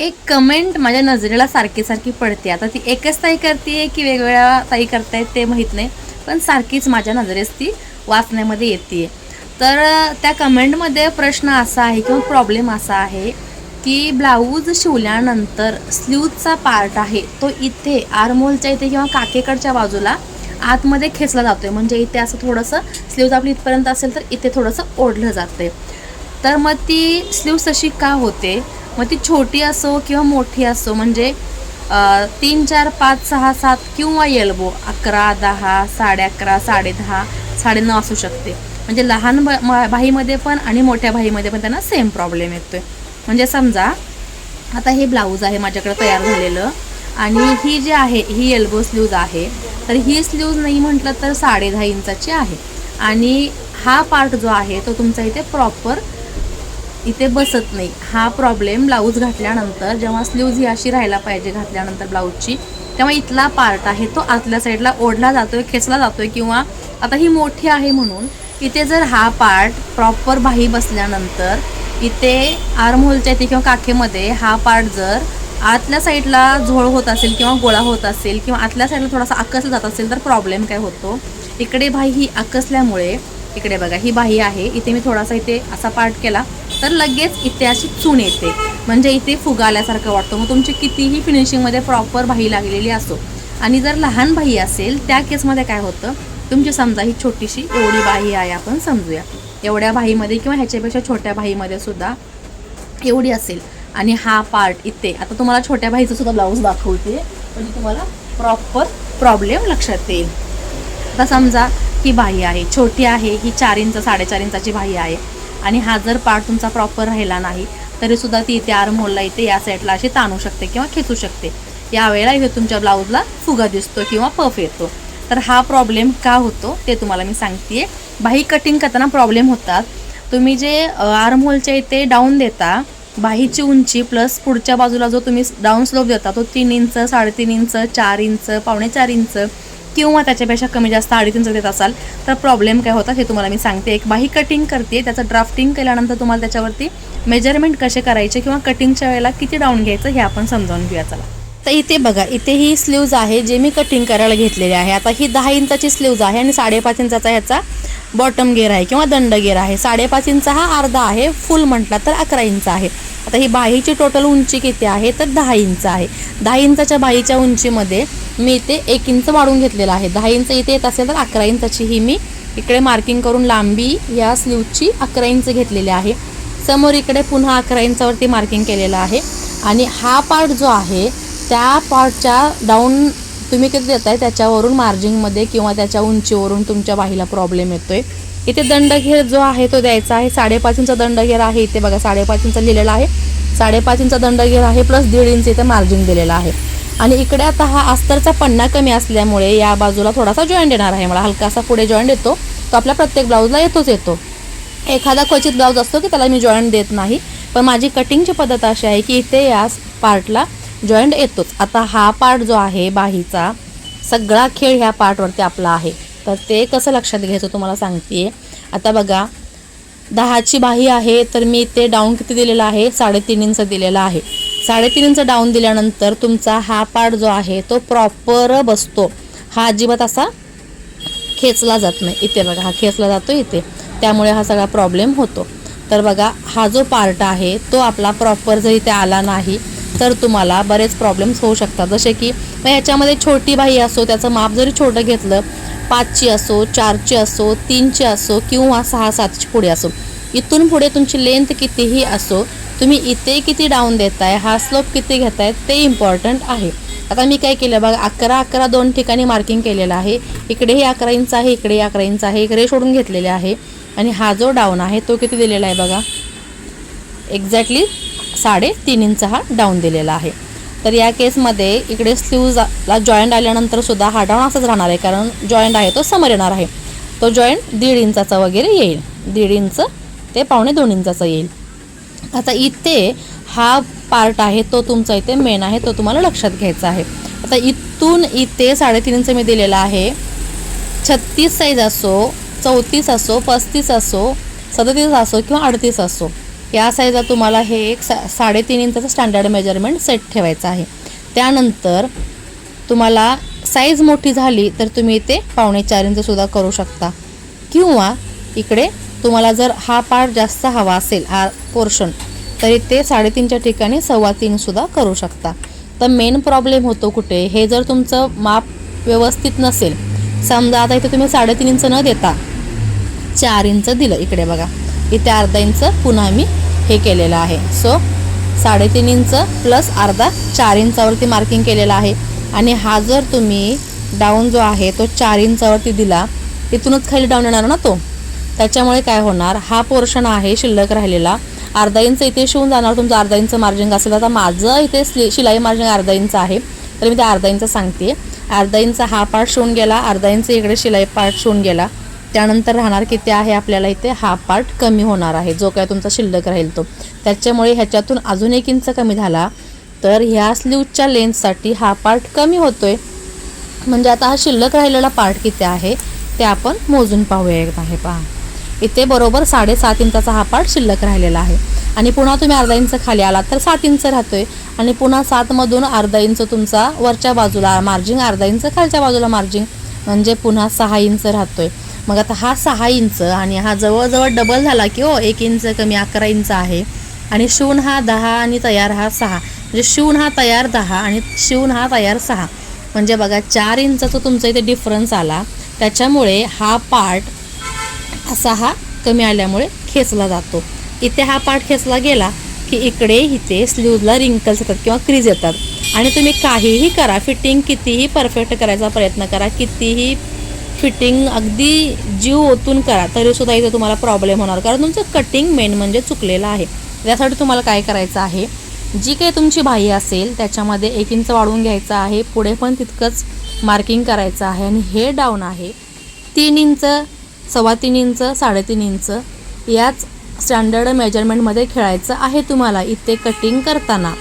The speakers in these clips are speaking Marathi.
एक कमेंट माझ्या नजरेला सारखी सारखी पडते. आता ती एकच ताई करते की वेगवेगळ्या ताई करतायत ते माहीत नाही पण सारखीच माझ्या नजरेस ती वाचण्यामध्ये येते तर त्या कमेंटमध्ये प्रश्न असा आहे किंवा प्रॉब्लेम असा आहे की ब्लाऊज शिवल्यानंतर स्लीवचा पार्ट आहे तो इथे आरमोलच्या इथे किंवा काकेकडच्या बाजूला आतमध्ये खेचला जातोय. म्हणजे इथे असं थोडंसं स्लीव्ज आपली इथपर्यंत असेल तर इथे थोडंसं ओढलं जाते तर मग ती स्लीव्ज तशी का होते? मग ती छोटी असो किंवा मोठी असो म्हणजे तीन चार पाच सहा सात किंवा येल्बो अकरा दहा साडे अकरा साडे दहा साडेनऊ असू शकते. म्हणजे लहान ब- म- भाईमध्ये पण आणि मोठ्या भाईमध्ये पण त्यांना सेम प्रॉब्लेम येतोय. म्हणजे समजा आता हे ब्लाऊज आहे माझ्याकडे तयार झालेलं आणि ही जी आहे ही एल्बो स्लीव्ज आहे तर ही स्लीव्ज नाही म्हटलं तर साडे दहा इंचाची आहे. आणि हा पार्ट जो आहे तो तुमचा इथे प्रॉपर इथे बसत नाही. हा प्रॉब्लेम ब्लाऊज घातल्यानंतर जेव्हा स्लीव्ज ही अशी राहायला पाहिजे घातल्यानंतर ब्लाऊजची तेव्हा इथला पार्ट आहे तो आतल्या साईडला ओढला जातोय खेचला जातोय किंवा आता ही मोठी आहे म्हणून इथे जर हा पार्ट प्रॉपर बाही बसल्यानंतर इथे आर्महोलच्या इथे किंवा काखेमध्ये हा पार्ट जर आतल्या साईडला झोळ होत असेल किंवा गोळा होत असेल किंवा आतल्या साईडला थोडासा आकसला जात असेल तर प्रॉब्लेम काय होतो? इकडे बाही ही आकसल्यामुळे इकडे बघा ही बाही आहे. इथे मी थोडासा इथे असा पार्ट केला तर लगेच इथे अशी चून येते. म्हणजे इथे फुगा आल्यासारखं वाटतं. मग तुमची कितीही फिनिशिंगमध्ये प्रॉपर बाही लागलेली असो. आणि जर लहान बाही असेल त्या केसमध्ये काय होतं? तुमची समजा ही छोटीशी एवढी बाही आहे आपण समजूया. एवढ्या बाहीमध्ये किंवा ह्याच्यापेक्षा छोट्या बाहीमध्ये सुद्धा एवढी असेल. आणि हा पार्ट इथे. आता तुम्हाला छोट्या बाहीचं सुद्धा ब्लाऊज दाखवते. म्हणजे तुम्हाला प्रॉपर प्रॉब्लेम लक्षात येईल. आता समजा ही बाही आहे. छोटी आहे ही चार इंच साडेचार इंचाची बाही आहे. आणि हा जर पार्ट तुमचा प्रॉपर राहिला नाही तरीसुद्धा ती इथे आरमोलला इथे या साईडला अशी ताणू शकते किंवा खेचू शकते. यावेळेला इथे तुमच्या ब्लाऊजला फुगा दिसतो किंवा पफ येतो. तर हा प्रॉब्लेम का होतो ते तुम्हाला मी सांगते बाही कटिंग करताना प्रॉब्लेम होतात. तुम्ही जे आर्महोलच्या इथे डाऊन देता बाहीची उंची प्लस पुढच्या बाजूला जो तुम्ही डाऊन स्लोप देता तो तीन इंच साडेतीन इंच चार इंच पावणे चार इंच किंवा त्याच्यापेक्षा कमी जास्त अडीच इंच देत असाल तर प्रॉब्लेम काय होतात हे तुम्हाला मी सांगते. एक बाही कटिंग करते त्याचं ड्राफ्टिंग केल्यानंतर तुम्हाला त्याच्यावरती मेजरमेंट कसे करायचे किंवा कटिंगच्या वेळेला किती डाऊन घ्यायचं हे आपण समजावून घेऊया चला. तर इथे बघा इथे ही स्लीव्ज आहे जे मी कटिंग करायला घेतलेली आहे. आता ही दहा इंचाची स्लीव्ज आहे आणि साडेपाच इंचाचा ह्याचा बॉटम गेअर आहे किंवा दंड गेअर आहे. साडेपाच इंच हा अर्धा आहे फुल म्हटला तर अकरा इंच आहे. आता ही बाहीची टोटल उंची किती आहे? तर दहा इंच आहे. दहा इंचाच्या बाहीच्या उंचीमध्ये मी इथे एक इंच वाढून घेतलेला आहे. दहा इंच इथे येत असेल तर अकरा इंचाची ही मी इकडे मार्किंग करून लांबी या स्लीवची अकरा इंच घेतलेली आहे. समोर इकडे पुन्हा अकरा इंचावरती मार्किंग केलेलं आहे. आणि हा पार्ट जो आहे त्या पार्टच्या डाऊन तुम्ही किती देताय त्याच्यावरून मार्जिंगमध्ये किंवा त्याच्या उंचीवरून तुमच्या बाहीला प्रॉब्लेम येतोय. इथे दंडघेर जो आहे तो द्यायचा आहे. साडेपाच इंच दंडघेर आहे. इथे बघा साडेपाच इंच लिहिलेला आहे. साडेपाच इंचा दंड दंडघेर आहे प्लस दीड इंच इथे मार्जिन दिलेलं आहे. आणि इकडे आता हा अस्तरचा पन्ना कमी असल्यामुळे या बाजूला थोडासा जॉईंट येणार आहे. मला हलकासा पुढे जॉईंट येतो. तो आपल्या प्रत्येक ब्लाऊजला येतोच येतो. एखादा क्वचित ब्लाऊज असतो की त्याला मी जॉईंट देत नाही. पण माझी कटिंगची पद्धत अशी आहे की इथे या पार्टला जॉईंट येतोच. आता हा पार्ट जो आहे बाहीचा सगळा खेळ ह्या पार्टवरती आपला आहे. तर ते कसं लक्षात घ्यायचं तुम्हाला सांगते आता बघा दहाची बाही आहे तर मी इथे डाऊन किती दिलेला आहे? साडेतीन इंच दिलेला आहे. साडेतीन इंच डाऊन दिल्यानंतर तुमचा हा पार्ट जो आहे तो प्रॉपर बसतो. हा अजिबात असा खेचला जात नाही. इथे बघा हा खेचला जातो इथे. त्यामुळे हा सगळा प्रॉब्लेम होतो. तर बघा हा जो पार्ट आहे तो आपला प्रॉपर जर इथे आला नाही तर तुम्हाला बरेच प्रॉब्लेम्स होऊ शकतात. जसे की मग ह्याच्यामध्ये छोटी बाई असो त्याचं माप जरी छोटं घेतलं पाचची असो चारची असो तीनची असो किंवा सहा सातची पुढे असो इथून पुढे तुमची लेंथ कितीही असो तुम्ही इथे किती डाऊन देताय हा स्लोप किती घेताय ते इम्पॉर्टंट आहे. आता मी काय केलं बघा अकरा अकरा दोन ठिकाणी मार्किंग केलेलं आहे. इकडेही अकरा इंच आहे इकडेही अकरा इंच आहे इकडे सोडून घेतलेले आहे. आणि हा जो डाऊन आहे तो किती दिलेला आहे बघा? एक्झॅक्टली साडेतीन इंच हा डाऊन दिलेला आहे. तर या केसमध्ये इकडे स्लीवला जॉईंट आल्यानंतर सुद्धा हा डाऊन असाच राहणार आहे कारण जॉईंट आहे तो समोर येणार आहे. तो जॉईंट दीड इंचाचा वगैरे येईल. दीड इंच ते पावणे दोन इंचाचा येईल. आता इथे हा पार्ट आहे तो तुमचा इथे मेन आहे तो तुम्हाला लक्षात घ्यायचा आहे. आता इथून इथे साडेतीन इंच मी दिलेला आहे. छत्तीस साईज असो चौतीस असो पस्तीस असो सदतीस असो किंवा अडतीस असो. या साईजला तुम्हाला हे एक सा साडेतीन इंचाचं स्टँडर्ड मेजरमेंट सेट ठेवायचं आहे. त्यानंतर तुम्हाला साईज मोठी झाली तर तुम्ही इथे पावणे चार इंचसुद्धा करू शकता. किंवा इकडे तुम्हाला जर हा पार्ट जास्त हवा असेल हा पोर्शन तरी ते साडेतीनच्या ठिकाणी सव्वा तीनसुद्धा करू शकता. तर मेन प्रॉब्लेम होतो कुठे? हे जर तुमचं माप व्यवस्थित नसेल समजा आता इथे तुम्ही साडेतीन इंच न देता चार इंच दिलं इकडे बघा. इथे अर्धा इंच पुन्हा मी हे केलेलं आहे. सो साडेतीन इंच प्लस अर्धा चार इंचावरती मार्किंग केलेलं आहे. आणि हा जर तुम्ही डाऊन जो आहे तो चार इंचावरती दिला तिथूनच खाली डाऊन येणार ना तो? त्याच्यामुळे काय होणार? हा पोर्शन आहे शिल्लक राहिलेला. अर्धा इंच इथे शिवून जाणार तुमचं अर्धा इंच मार्जिंग असेल. आता माझं इथे स्ली शिलाई मार्जिंग अर्धा इंच आहे. तर मी ते अर्धा इंच सांगते. अर्धा इंच हा पार्ट शिवून गेला. अर्धा इंच इकडे शिलाई पार्ट शिवून गेला. त्यानंतर राहणार किती आहे आपल्याला इथे? हा पार्ट कमी होणार आहे. जो काय तुमचा शिल्लक राहील तो. त्याच्यामुळे ह्याच्यातून अजून एक इंच कमी झाला. तर ह्या स्लीवच्या लेन्थसाठी हा पार्ट कमी होतोय. म्हणजे आता हा शिल्लक राहिलेला पार्ट किती आहे? ते आपण मोजून पाहूया एकदा. हे पहा. इथे बरोबर साडेसात इंचाचा हा पार्ट शिल्लक राहिलेला आहे. आणि पुन्हा तुम्ही अर्धा इंच खाली आलात तर सात इंच राहतोय. आणि पुन्हा सातमधून अर्धा इंच तुमचा वरच्या बाजूला मार्जिंग अर्धा इंच खालच्या बाजूला मार्जिंग म्हणजे पुन्हा सहा इंच राहतोय. मग आता हा सहा इंच आणि हा जवळजवळ डबल झाला की हो एक इंच कमी अकरा इंच आहे. आणि शिवून हा दहा आणि तयार हा सहा. म्हणजे शिवून हा तयार दहा आणि शिवून हा तयार सहा. म्हणजे बघा चार इंचाचा तुमचा इथे डिफरन्स आला. त्याच्यामुळे हा पार्ट असा हा कमी आल्यामुळे खेचला जातो. इथे हा पार्ट खेचला गेला की इकडे इथे स्लीवला रिंकल्स येतात किंवा क्रीज येतात. आणि तुम्ही काहीही करा फिटिंग कितीही परफेक्ट करायचा प्रयत्न करा कितीही फिटिंग अगदी जीव ओतून करा तरीसुद्धा इथे तुम्हाला प्रॉब्लेम होणार. कारण तुमचं कटिंग मेन म्हणजे चुकलेलं आहे. त्यासाठी तुम्हाला काय करायचं आहे? जी काही तुमची बाही असेल त्याच्यामध्ये एक इंच वाढवून घ्यायचं आहे पुढे पण तितकंच मार्किंग करायचं आहे. आणि हे डाऊन आहे तीन इंच सव्वा तीन इंच साडेतीन इंच याच स्टँडर्ड मेजरमेंटमध्ये खेळायचं आहे तुम्हाला इथे कटिंग करताना.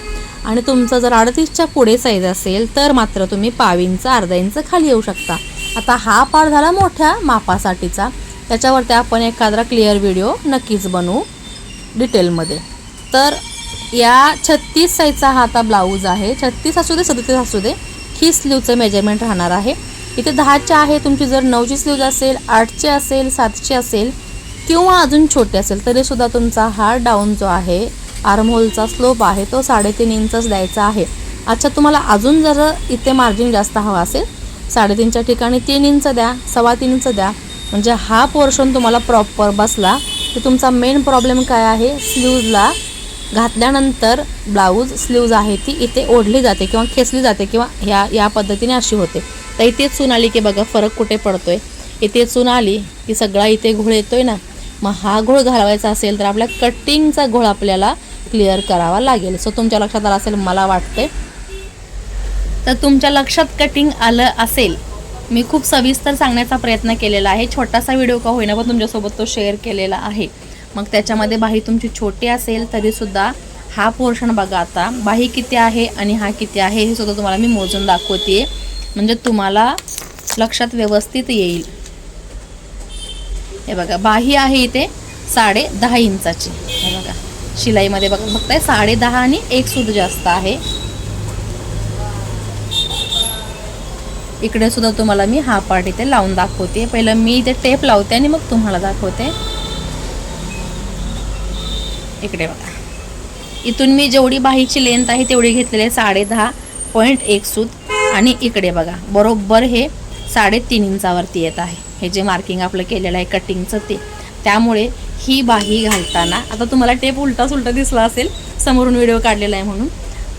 आणि तुमचं जर अडतीसच्या पुढे साईज असेल तर मात्र तुम्ही पाव अर्धा इंच खाली येऊ शकता. आता हा पार झाला मोठ्या मापासाठीचा. त्याच्यावरती आपण एखादा क्लिअर व्हिडिओ नक्कीच बनवू डिटेलमध्ये तर या छत्तीस साईजचा हा आता ब्लाऊज आहे. छत्तीस असू दे सदतीस असू दे ही स्लीवचं मेजरमेंट राहणार आहे. इथे दहाच्या आहे तुमची जर नऊची स्लीव असेल आठची असेल सातची असेल किंवा अजून छोटे असेल तरीसुद्धा तुमचा हा डाऊन जो आहे आर्महोलचा स्लोप आहे तो साडेतीन इंचच द्यायचा आहे. अच्छा तुम्हाला अजून जर इथे मार्जिन जास्त हवा असेल साडेतीनच्या ठिकाणी तीन इंच द्या सव्वा तीन इंच द्या. म्हणजे हा पोर्शन तुम्हाला प्रॉपर बसला की तुमचा मेन प्रॉब्लेम काय आहे स्लीवला घातल्यानंतर ब्लाऊज स्लीव्ज आहे ती इथे ओढली जाते किंवा खेचली जाते किंवा ह्या या पद्धतीने अशी होते. तर इथे चून आली की बघा फरक कुठे पडतो आहे इथे चून आली की सगळा इथे घोळ आहे ना. मग हा घोळ घालवायचा असेल तर आपल्या कटिंगचा घोळ आपल्याला क्लिअर करावा लागेल. सो तुमच्या लक्षात आलं असेल मला वाटते तर तुमच्या लक्षात कटिंग आलं असेल मी खूप सविस्तर सांगण्याचा प्रयत्न केलेला आहे. छोटासा व्हिडिओ का होईना पण तुमच्यासोबत तो शेअर केलेला आहे. मग त्याच्यामध्ये बाही तुमची छोटी असेल तरीसुद्धा हा पोर्शन बघा आता. बाही किती आहे आणि हा किती आहे हे सुद्धा तुम्हाला मी मोजून दाखवते म्हणजे तुम्हाला लक्षात व्यवस्थित येईल. हे बघा बाही आहे इथे साडे दहा इंचाची. हे बघा. शिलाईमध्ये बघ बघताय साडे दहा आणि एक सूत जास्त आहे. इकडे सुद्धा तुम्हाला मी हा पार्ट इथे लावून दाखवते. पहिलं मी इथे टेप लावते आणि मग तुम्हाला दाखवते. इकडे बघा. इथून मी जेवढी बाहीची लेंथ आहे तेवढी घेतलेली आहे साडे दहा पॉईंट एक सूत. आणि इकडे बघा बरोबर हे साडेतीन इंचावरती येत आहे. हे जे मार्किंग आपलं केलेलं आहे कटिंगचं ते. त्यामुळे ही बाही घालताना. आता तुम्हाला टेप उलटा सुलटा दिसला असेल समोरून व्हिडिओ काढलेला आहे म्हणून.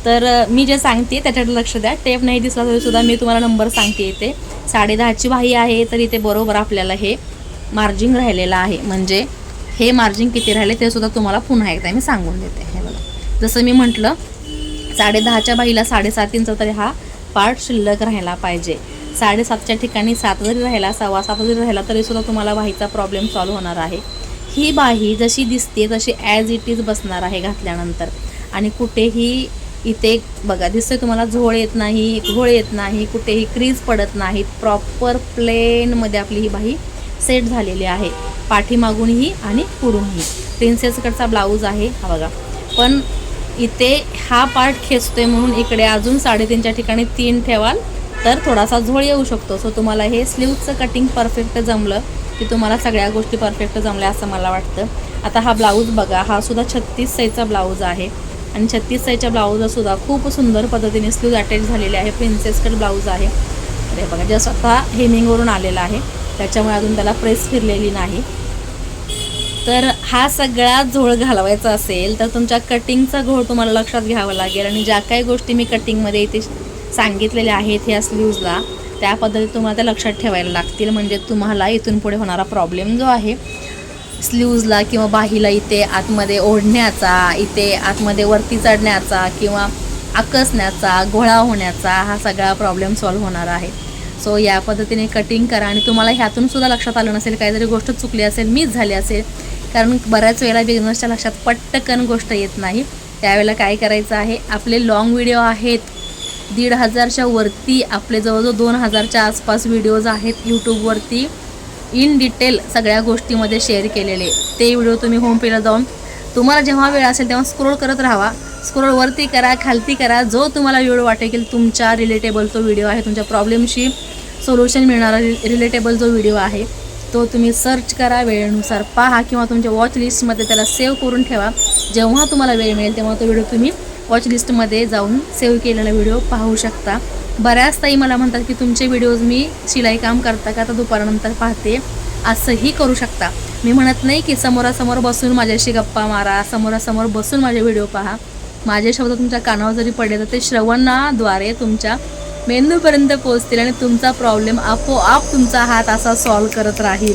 तर मी जे सांगते त्याच्याकडे लक्ष द्या. टेप नाही दिसला तरीसुद्धा मी तुम्हाला नंबर सांगते इथे. साडे दहाची बाही आहे तर इथे बरोबर आपल्याला हे मार्जिंग राहिलेलं आहे. म्हणजे हे मार्जिन किती राहिले ते सुद्धा तुम्हाला पुन्हा एकदा मी सांगून देते. हे बघा. जसं मी म्हटलं साडे दहाच्या बाईला साडेसात इंच तरी हा पार्ट शिल्लक राहायला पाहिजे. साडेसातच्या ठिकाणी सात जरी राहिला सव्वा सात जरी राहिला तरीसुद्धा तुम्हाला बाहीचा प्रॉब्लेम सॉल्व्ह होणार आहे. ही बाही जशी दिसते तशी ॲज इट इज बसणार आहे घातल्यानंतर. आणि कुठेही इथे बघा दिसतं तुम्हाला झोळ येत नाही घोळ येत नाही कुठेही क्रीज पडत नाहीत प्रॉपर प्लेनमध्ये आपली ही बाही सेट झालेली आहे. पाठीमागूनही आणि पुढूनही. प्रिन्सेसकडचा ब्लाऊज आहे हा बघा. पण इथे हा पार्ट खेचतोय म्हणून इकडे अजून साडेतीनच्या ठिकाणी तीन ठेवाल तर थोडासा झोळ येऊ शकतो. सो तुम्हाला हे स्लीवचं कटिंग परफेक्ट जमलं. की तुम्हाला सगळ्या गोष्टी परफेक्ट जमल्या असं मला वाटतं. आता हा ब्लाऊज बघा हा सुद्धा छत्तीस साईजचा ब्लाऊज आहे. आणि छत्तीस साईजच्या ब्लाऊजसुद्धा खूप सुंदर पद्धतीने स्लूज अटॅच झालेले आहे. प्रिन्सेस कट ब्लाऊज आहे. अरे बघा जस्ट आता हेमिंगवरून आलेला आहे. त्याच्यामुळे अजून त्याला प्रेस फिरलेली नाही. तर हा सगळा झोळ घालवायचा असेल तर तुमच्या कटिंगचा घोळ तुम्हाला लक्षात घ्यावा लागेल. आणि ज्या काही गोष्टी मी कटिंगमध्ये इथे सांगितलेल्या आहेत ह्या स्लीव्जला त्या पद्धती तुम्हाला त्या लक्षात ठेवायला लागतील. म्हणजे तुम्हाला इथून पुढे होणारा प्रॉब्लेम जो आहे स्लीव्जला किंवा बाहीला इथे आतमध्ये ओढण्याचा इथे आतमध्ये वरती चढण्याचा किंवा आकसण्याचा गोळा होण्याचा हा सगळा प्रॉब्लेम सॉल्व्ह होणार आहे. सो या पद्धतीने कटिंग करा आणि तुम्हाला ह्यातून सुद्धा लक्षात आलं नसेल काहीतरी गोष्ट चुकली असेल मीच झाली असेल कारण बऱ्याच वेळेला बिझनेसच्या लक्षात पटकन गोष्ट येत नाही. त्यावेळेला काय करायचं आहे आपले लाँग व्हिडिओ आहेत दीड हजारच्या वरती आपले जवळजवळ दोन हजारच्या आसपास व्हिडिओज आहेत यूट्यूबवरती इन डिटेल सगळ्या गोष्टीमध्ये शेअर केलेले. ते व्हिडिओ तुम्ही होमपेजला जाऊन तुम्हाला जेव्हा वेळ असेल तेव्हा स्क्रोल करत राहा. स्क्रोलवरती करा खालती करा. जो तुम्हाला व्हिडिओ वाटेल तुमच्या रिलेटेबल तो व्हिडिओ आहे तुमच्या प्रॉब्लेमशी सोल्युशन मिळणारा रिलेटेबल जो व्हिडिओ आहे तो तुम्ही सर्च करा वेळेनुसार. पहा किंवा तुमच्या वॉच लिस्टमध्ये त्याला सेव्ह करून ठेवा. जेव्हा तुम्हाला वेळ मिळेल तेव्हा तो व्हिडिओ तुम्ही वॉच लिस्टमध्ये जाऊन सेव्ह केलेला व्हिडिओ पाहू शकता. बऱ्याच ताई मला म्हणतात की तुमचे व्हिडिओज मी शिलाई काम करता का? तर दुपारनंतर पाहते. असंही करू शकता. मी म्हणत नाही की समोरासमोर बसून माझ्याशी गप्पा मारा समोरासमोर बसून माझे व्हिडिओ पहा. माझे शब्द तुमच्या कानावर जरी पडले तर ते श्रवणाद्वारे तुमच्या मेंदूपर्यंत पोहोचतील आणि तुमचा प्रॉब्लेम आपोआप तुमचा हात असा सॉल्व करत राहील.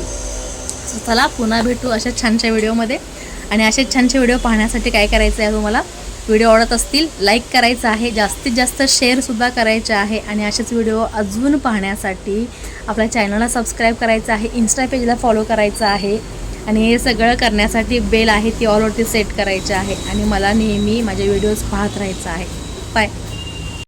चला पुन्हा भेटू अशा छानशा व्हिडिओमध्ये आणि असे छानशे व्हिडिओ पाहण्यासाठी काय करायचं आहे तुम्हाला? व्हिडिओ आवडत असतील लाईक करायचं आहे जास्तीत जास्त शेअरसुद्धा करायचे आहे आणि असेच व्हिडिओ अजून पाहण्यासाठी आपल्या चॅनलला सबस्क्राईब करायचं आहे इन्स्टा पेजला फॉलो करायचं आहे आणि हे सगळं करण्यासाठी बेल आहे ती ऑलवरती सेट करायची आहे आणि मला नेहमी माझे व्हिडिओज पाहत राहायचं आहे. बाय